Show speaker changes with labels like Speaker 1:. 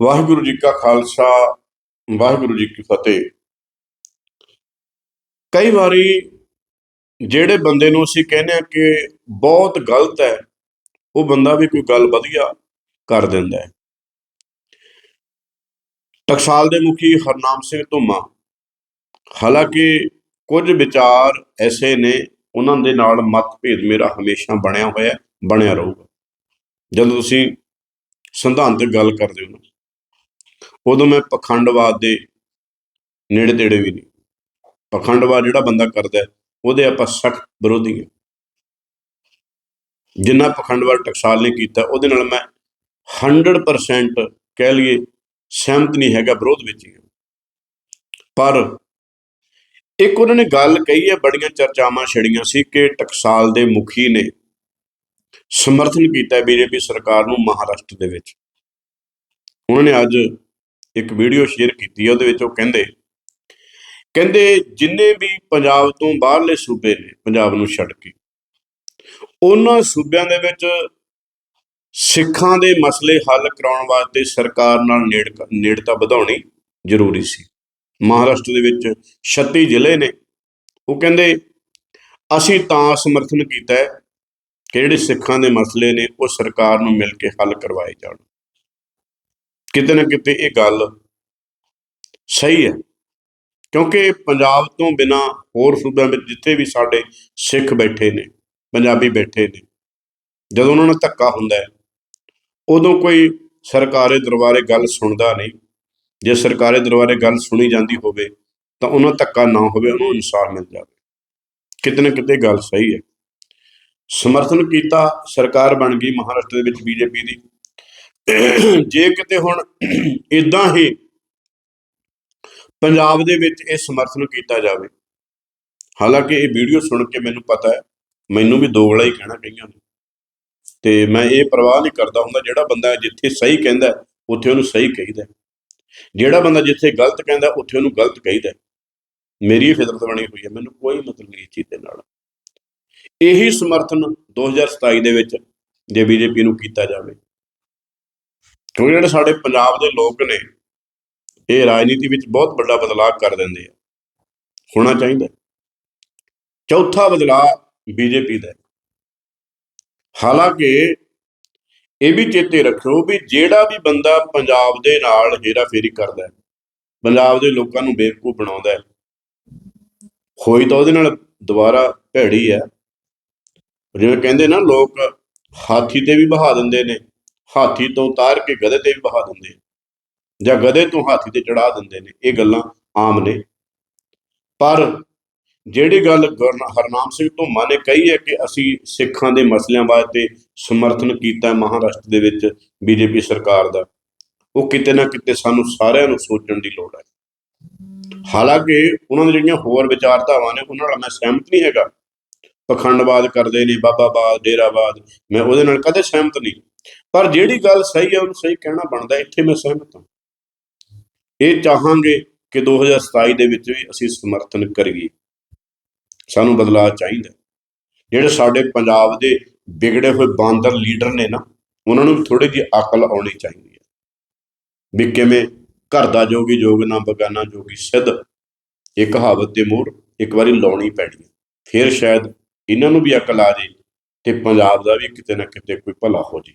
Speaker 1: ਵਾਹਿਗੁਰੂ ਜੀ ਕਾ ਖਾਲਸਾ, ਵਾਹਿਗੁਰੂ ਜੀ ਕੀ ਫਤਿਹ। ਕਈ ਵਾਰੀ ਜਿਹੜੇ ਬੰਦੇ ਨੂੰ ਅਸੀਂ ਕਹਿੰਦੇ ਆ ਕਿ ਬਹੁਤ ਗਲਤ ਹੈ, ਉਹ ਬੰਦਾ ਵੀ ਕੋਈ ਗੱਲ ਵਧੀਆ ਕਰ ਦਿੰਦਾ ਹੈ। ਟਕਸਾਲ ਦੇ ਮੁਖੀ ਹਰਨਾਮ ਸਿੰਘ ਧੁੰਮਾ, ਹਾਲਾਂਕਿ ਕੁਝ ਵਿਚਾਰ ਐਸੇ ਨੇ, ਉਹਨਾਂ ਦੇ ਨਾਲ ਮਤਭੇਦ ਮੇਰਾ ਹਮੇਸ਼ਾ ਬਣਿਆ ਹੋਇਆ, ਬਣਿਆ ਰਹੂਗਾ। ਜਦੋਂ ਤੁਸੀਂ ਸਿਧਾਂਤਕ ਗੱਲ ਕਰਦੇ ਹੋ ਨਾ ਉਦੋਂ ਮੈਂ ਪਖੰਡਵਾਦ ਦੇ ਨੇੜੇ ਤੇੜੇ ਵੀ ਨਹੀਂ। ਪਖੰਡਵਾਦ ਜਿਹੜਾ ਬੰਦਾ ਕਰਦਾ ਉਹਦੇ ਆਪਾਂ ਸਖਤ ਵਿਰੋਧੀ ਹਾਂ। ਜਿੰਨਾ ਪਖੰਡਵਾਦ ਟਕਸਾਲ ਨੇ ਕੀਤਾ, ਉਹਦੇ ਨਾਲ ਮੈਂ 100% ਕਹਿ ਲਈਏ ਸਹਿਮਤ ਨਹੀਂ ਹੈਗਾ, ਵਿਰੋਧ ਵਿੱਚ ਹੀ ਪਰ ਇੱਕ ਉਹਨਾਂ ਨੇ ਗੱਲ ਕਹੀ ਹੈ, ਬੜੀਆਂ ਚਰਚਾਵਾਂ ਛਿੜੀਆਂ ਸੀ ਕਿ ਟਕਸਾਲ ਦੇ ਮੁਖੀ ਨੇ ਸਮਰਥਨ ਕੀਤਾ ਬੀਜੇਪੀ ਸਰਕਾਰ ਨੂੰ ਮਹਾਰਾਸ਼ਟਰ ਦੇ ਵਿੱਚ। ਉਹਨਾਂ ਨੇ ਅੱਜ ਇੱਕ ਵੀਡੀਓ ਸ਼ੇਅਰ ਕੀਤੀ ਹੈ ਉਹਦੇ ਵਿੱਚ ਉਹ ਕਹਿੰਦੇ ਕਹਿੰਦੇ ਜਿੰਨੇ ਵੀ ਪੰਜਾਬ ਤੋਂ ਬਾਹਰਲੇ ਸੂਬੇ ਨੇ, ਪੰਜਾਬ ਨੂੰ ਛੱਡ ਕੇ, ਉਹਨਾਂ ਸੂਬਿਆਂ ਦੇ ਵਿੱਚ ਸਿੱਖਾਂ ਦੇ ਮਸਲੇ ਹੱਲ ਕਰਾਉਣ ਵਾਸਤੇ ਸਰਕਾਰ ਨਾਲ ਨੇੜ- ਨੇੜਤਾ ਵਧਾਉਣੀ ਜ਼ਰੂਰੀ ਸੀ। ਮਹਾਰਾਸ਼ਟਰ ਦੇ ਵਿੱਚ 36 ਜ਼ਿਲ੍ਹੇ ਨੇ। ਉਹ ਕਹਿੰਦੇ, ਅਸੀਂ ਤਾਂ ਸਮਰਥਨ ਕੀਤਾ ਹੈ ਕਿ ਜਿਹੜੇ ਸਿੱਖਾਂ ਦੇ ਮਸਲੇ ਨੇ, ਉਹ ਸਰਕਾਰ ਨੂੰ ਮਿਲ ਕੇ ਹੱਲ ਕਰਵਾਏ ਜਾਣ। ਕਿਤੇ ਨਾ ਕਿਤੇ ਇਹ ਗੱਲ ਸਹੀ ਹੈ। ਕਿਉਂਕਿ ਪੰਜਾਬ ਤੋਂ ਬਿਨਾ ਹੋਰ ਸੂਬਿਆਂ ਵਿੱਚ ਜਿੱਥੇ ਵੀ ਸਾਡੇ ਸਿੱਖ ਬੈਠੇ ਨੇ, ਪੰਜਾਬੀ ਬੈਠੇ ਨੇ, ਜਦੋਂ ਉਹਨਾਂ ਨਾਲ ਧੱਕਾ ਹੁੰਦਾ ਹੈ, ਉਦੋਂ ਕੋਈ ਸਰਕਾਰੇ ਦਰਬਾਰੇ ਗੱਲ ਸੁਣਦਾ ਨਹੀਂ। ਜੇ ਸਰਕਾਰੇ ਦਰਬਾਰੇ ਗੱਲ ਸੁਣੀ ਜਾਂਦੀ ਹੋਵੇ, ਤਾਂ ਉਹਨਾਂ ਧੱਕਾ ਨਾ ਹੋਵੇ, ਉਹਨੂੰ ਇਨਸਾਫ ਮਿਲ ਜਾਵੇ। ਕਿਤੇ ਨਾ ਕਿਤੇ ਗੱਲ ਸਹੀ ਹੈ। ਸਮਰਥਨ ਕੀਤਾ ਸਰਕਾਰ ਬਣ ਗਈ ਮਹਾਰਾਸ਼ਟਰ ਦੇ ਵਿੱਚ ਬੀਜੇਪੀ ਦੀ। ਜੇ ਕਿਤੇ ਹੁਣ ਇਦਾਂ ਹੀ ਪੰਜਾਬ ਦੇ ਵਿੱਚ ਇਹ ਸਮਰਥਨ ਕੀਤਾ ਜਾਵੇ, ਹਾਲਾਂਕਿ ਇਹ ਵੀਡੀਓ ਸੁਣ ਕੇ ਮੈਨੂੰ ਪਤਾ ਹੈ, ਮੈਨੂੰ ਵੀ ਦੋਗਲਾ ਹੀ ਕਹਿਣਾ ਕਈਆਂ ਨੇ। ਤੇ ਮੈਂ ਇਹ ਪਰਵਾਹ ਨਹੀਂ ਕਰਦਾ ਹੁੰਦਾ ਜਿਹੜਾ ਬੰਦਾ ਜਿੱਥੇ ਸਹੀ ਕਹਿੰਦਾ ਉੱਥੇ ਉਹਨੂੰ ਸਹੀ ਕਹੀਦਾ ਜਿਹੜਾ ਬੰਦਾ ਜਿੱਥੇ ਗਲਤ ਕਹਿੰਦਾ, ਉੱਥੇ ਉਹਨੂੰ ਗਲਤ ਕਹੀਦਾ ਮੇਰੀ ਇਹ ਫਿਤਰਤ ਬਣੀ ਹੋਈ ਹੈ, ਮੈਨੂੰ ਕੋਈ ਮਤਲਬ ਨਹੀਂ ਇਸ ਚੀਜ਼ ਦੇ ਨਾਲ। ਇਹੀ ਸਮਰਥਨ 2027 ਦੇ ਵਿੱਚ ਜੇ ਬੀਜੇਪੀ ਨੂੰ ਕੀਤਾ ਜਾਵੇ। ਕਿਉਂਕਿ ਜਿਹੜੇ ਸਾਡੇ ਪੰਜਾਬ ਦੇ ਲੋਕ ਨੇ, ਇਹ ਰਾਜਨੀਤੀ ਵਿੱਚ ਬਹੁਤ ਵੱਡਾ ਬਦਲਾਅ ਕਰ ਦਿੰਦੇ ਆ। ਹੋਣਾ ਚਾਹੀਦਾ। ਚੌਥਾ ਬਦਲਾਅ ਬੀਜੇਪੀ ਦਾ ਹਾਲਾਂਕਿ ਇਹ ਵੀ ਚੇਤੇ ਰੱਖਿਓ ਵੀ ਜਿਹੜਾ ਵੀ ਬੰਦਾ ਪੰਜਾਬ ਦੇ ਨਾਲ ਹੇਰਾਫੇਰੀ ਕਰਦਾ ਹੈ, ਪੰਜਾਬ ਦੇ ਲੋਕਾਂ ਨੂੰ ਬੇਵਕੂਫ ਬਣਾਉਂਦਾ ਹੈ, ਹੋਈ ਤਾਂ ਉਹਦੇ ਨਾਲ ਦੁਬਾਰਾ ਭੈੜੀ ਹੈ। ਜਿਵੇਂ ਕਹਿੰਦੇ ਨਾ, ਲੋਕ ਹਾਥੀ ਤੇ ਵੀ ਬਹਾ ਦਿੰਦੇ ਨੇ। ਹਾਥੀ ਤੋਂ ਉਤਾਰ ਕੇ ਗਧੇ ਤੇ ਵੀ ਬਹਾ ਦਿੰਦੇ ਜਾਂ ਗਧੇ ਤੋਂ ਹਾਥੀ ਤੇ ਚੜਾ ਦਿੰਦੇ ਨੇ। ਇਹ ਗੱਲਾਂ ਆਮ ਨੇ। ਪਰ ਜਿਹੜੀ ਗੱਲ ਗੁਰਨ- ਹਰਨਾਮ ਸਿੰਘ ਧੁੰਮਾ ਨੇ ਕਹੀ ਹੈ ਕਿ ਅਸੀਂ ਸਿੱਖਾਂ ਦੇ ਮਸਲਿਆਂ ਵਾਸਤੇ ਸਮਰਥਨ ਕੀਤਾ ਮਹਾਰਾਸ਼ਟਰ ਦੇ ਵਿੱਚ ਬੀਜੇਪੀ ਸਰਕਾਰ ਦਾ, ਉਹ ਕਿਤੇ ਨਾ ਕਿਤੇ ਸਾਨੂੰ ਸਾਰਿਆਂ ਨੂੰ ਸੋਚਣ ਦੀ ਲੋੜ ਹੈ। ਹਾਲਾਂਕਿ ਉਹਨਾਂ ਦੀਆਂ ਜਿਹੜੀਆਂ ਹੋਰ ਵਿਚਾਰਧਾਵਾਂ ਨੇ, ਉਹਨਾਂ ਨਾਲ ਮੈਂ ਸਹਿਮਤ ਨਹੀਂ ਹੈਗਾ। ਪਖੰਡਵਾਦ ਕਰਦੇ ਨੇ ਬਾਬਾਵਾਦ ਡੇਰਾਬਾਦ। ਮੈਂ ਉਹਦੇ ਨਾਲ ਕਦੇ ਸਹਿਮਤ ਨਹੀਂ। ਪਰ ਜਿਹੜੀ ਗੱਲ ਸਹੀ ਹੈ, ਉਹਨੂੰ ਸਹੀ ਕਹਿਣਾ ਬਣਦਾ ਇੱਥੇ ਮੈਂ ਸਹਿਮਤ ਹਾਂ। ਇਹ ਚਾਹਾਂਗੇ ਕਿ 2027 ਦੇ ਵਿੱਚ ਵੀ ਅਸੀਂ ਸਮਰਥਨ ਕਰੀਏ। ਸਾਨੂੰ ਬਦਲਾਅ ਚਾਹੀਦਾ ਜਿਹੜੇ ਸਾਡੇ ਪੰਜਾਬ ਦੇ ਵਿਗੜੇ ਹੋਏ ਬਾਂਦਰ ਲੀਡਰ ਨੇ ਨਾ, ਉਹਨਾਂ ਨੂੰ ਥੋੜੀ ਜਿਹੀ ਅਕਲ ਆਉਣੀ ਚਾਹੀਦੀ ਹੈ। ਵੀ ਕਿਵੇਂ ਘਰ ਦਾ ਜੋਗੀ ਜੋਗ ਨਾ ਬਗਾਨਾ ਜੋਗੀ ਸਿੱਧ ਇਹ ਕਹਾਵਤ ਤੇ ਮੋਹਰ ਇੱਕ ਵਾਰੀ ਲਾਉਣੀ ਪੈਣੀ ਹੈ। ਫਿਰ ਸ਼ਾਇਦ ਇਹਨਾਂ ਨੂੰ ਵੀ ਅਕਲ ਆ ਜੇ ਤੇ ਪੰਜਾਬ ਦਾ ਵੀ ਕਿਤੇ ਨਾ ਕਿਤੇ ਕੋਈ ਭਲਾ ਹੋ ਜੇ।